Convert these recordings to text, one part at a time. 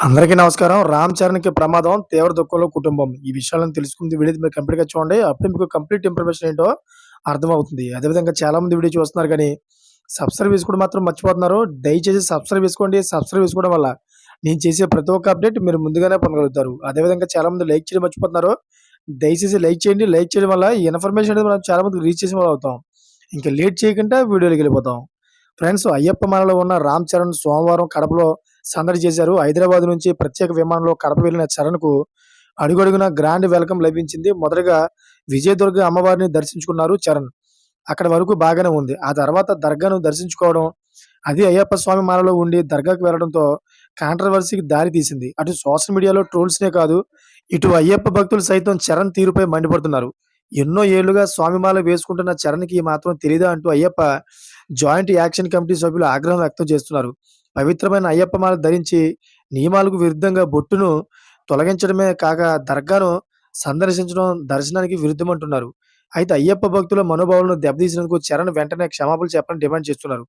అందరికీ నమస్కారం. రామ్ చరణ్‌కి ప్రమాదం, తీవ్ర దుఃఖంలో కుటుంబం. ఈ విషయాలను తెలుసుకుంది వీడియో మీరు కంప్లీట్‌గా చూడండి. అప్పుడే మీకు కంప్లీట్ ఇన్ఫర్మేషన్ ఏంటో అర్థమవుతుంది. అదేవిధంగా చాలామంది వీడియో చూస్తున్నారు కానీ సబ్స్క్రైబ్ చేసుకోవడం మాత్రం మర్చిపోతున్నారు. దయచేసి సబ్స్క్రైబ్ చేసుకోండి. సబ్స్క్రైబ్ చేసుకోవడం వల్ల నేను చేసే ప్రతి ఒక్క అప్డేట్ మీరు ముందుగానే పొందగలుగుతారు. అదేవిధంగా చాలామంది లైక్ చేయడం మర్చిపోతున్నారు. దయచేసి లైక్ చేయండి. లైక్ చేయడం వల్ల ఈ ఇన్ఫర్మేషన్ అనేది మనం చాలామందికి రీచ్ చేసిన వాళ్ళు అవుతాం. ఇంకా లేట్ చేయకుండా వీడియోలోకెళ్ళిపోతాం. ఫ్రెండ్స్ అయ్యప్ప మనలో ఉన్న రామ్ చరణ్ సోమవారం కడపలో సందడి చేశారు. హైదరాబాద్ నుంచి ప్రత్యేక విమానంలో కడప వెళ్ళిన చరణ్‌కు అడుగడుగున గ్రాండ్ వెల్కమ్ లభించింది. మొదటగా విజయదుర్గ అమ్మవారిని దర్శించుకున్నారు చరణ్. అక్కడి వరకు బాగానే ఉంది. ఆ తర్వాత దర్గాను దర్శించుకోవడం, అది అయ్యప్ప స్వామి మాలలో ఉండి దర్గాకు వెళ్ళడంతో కాంట్రవర్సీకి దారి తీసింది. అటు సోషల్ మీడియాలో ట్రోల్స్‌నే కాదు, ఇటు అయ్యప్ప భక్తులు సైతం చరణ్ తీరుపై మండిపడుతున్నారు. ఎన్నో ఏళ్ళుగా స్వామిమాల వేసుకుంటున్న చరణ్‌కి మాత్రం తెలీదా అంటూ అయ్యప్ప జాయింట్ యాక్షన్ కమిటీ సభ్యులు ఆగ్రహం వ్యక్తం చేస్తున్నారు. పవిత్రమైన అయ్యప్ప మాల ధరించి నియమాలకు విరుద్ధంగా బొట్టును తొలగించడమే కాక దర్గాను సందర్శించడం దర్శనానికి విరుద్ధమంటున్నారు. అయితే అయ్యప్ప భక్తుల మనోభావాలను దెబ్బతీసినందుకు చరణ్ వెంటనే క్షమాపణలు చెప్పని డిమాండ్ చేస్తున్నారు.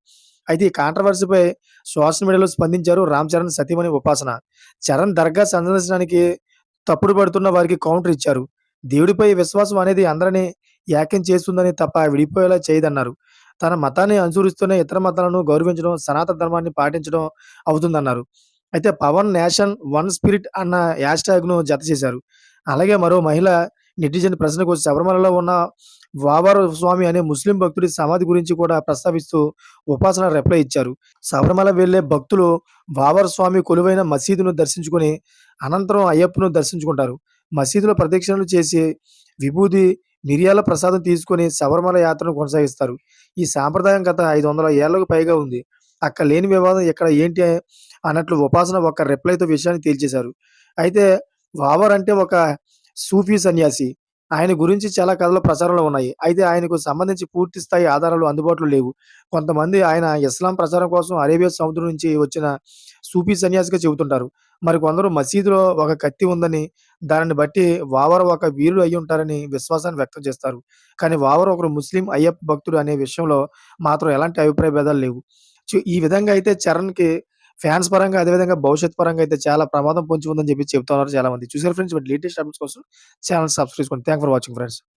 అయితే ఈ కాంట్రవర్సీపై సోషల్ మీడియాలో స్పందించారు రామ్ చరణ్ సతీమణి ఉపాసన. చరణ్ దర్గా సందర్శనానికి తప్పుడు పడుతున్న వారికి కౌంటర్ ఇచ్చారు. దేవుడిపై విశ్వాసం అనేది అందరిని ఏకం చేస్తుందని తప్ప విడిపోయేలా చేయదన్నారు. తన మతాన్ని అనుసరిస్తూనే ఇతర మతాలను గౌరవించడం, సనాతన ధర్మాన్ని పాటించడం అవుతుందన్నారు. అయితే పవన్ నేషన్ వన్ స్పిరిట్ అన్న హ్యాష్‌ట్యాగ్‌ను జత చేశారు. అలాగే మరో మహిళ నెటిజన్ ప్రశ్నకు శబరిమలలో ఉన్న వావరు స్వామి అనే ముస్లిం భక్తుడి సమాధి గురించి కూడా ప్రస్తావిస్తూ ఉపాసన రిప్లై ఇచ్చారు. శబరిమల వెళ్ళే భక్తులు వావర్ స్వామి కొలువైన మసీదును దర్శించుకొని అనంతరం అయ్యప్పను దర్శించుకుంటారు. మసీదులో ప్రదక్షిణలు చేసి విభూది, మిరియాల ప్రసాదం తీసుకొని శబరిమల యాత్రను కొనసాగిస్తారు. ఈ సాంప్రదాయం గత 500 ఏళ్ళకు పైగా ఉంది. అక్కడ లేని వివాదం ఇక్కడ ఏంటి అన్నట్లు ఉపాసన ఒక రిప్లైతో విషయాన్ని తేల్చేశారు. అయితే వావర్ అంటే ఒక సూఫీ సన్యాసి. ఆయన గురించి చాలా కథలు ప్రచారంలో ఉన్నాయి. అయితే ఆయనకు సంబంధించి పూర్తి స్థాయి ఆధారాలు అందుబాటులో లేవు. కొంతమంది ఆయన ఇస్లాం ప్రచారం కోసం అరేబియా సముద్రం నుంచి వచ్చిన సూఫీ సన్యాసిగా చెబుతుంటారు. మరి కొందరు మసీదులో ఒక కత్తి ఉందని, దానిని బట్టి వావర్ ఒక వీరుడు అయ్యుంటారని విశ్వాసాన్ని వ్యక్తం చేస్తారు. కానీ వావర్ ఒకరు ముస్లిం అయ్యప్ప భక్తుడు అనే విషయంలో మాత్రం ఎలాంటి అభిప్రాయ భేదాలు లేవు. ఈ విధంగా అయితే చరణ్‌కి ఫ్యాన్స్ పరంగా అదేవిధంగా భవిష్యత్ పరంగా అయితే చాలా ప్రమాదం పొంచి ఉందని చెప్పి చెప్తున్నారు చాలా మంది చూసారు ఫ్రెండ్స్ లేటెస్ట్ అప్డేట్స్ కోసం ఛానల్ సబ్స్క్రైబ్ చేసుకోండి. Thank for watching friends.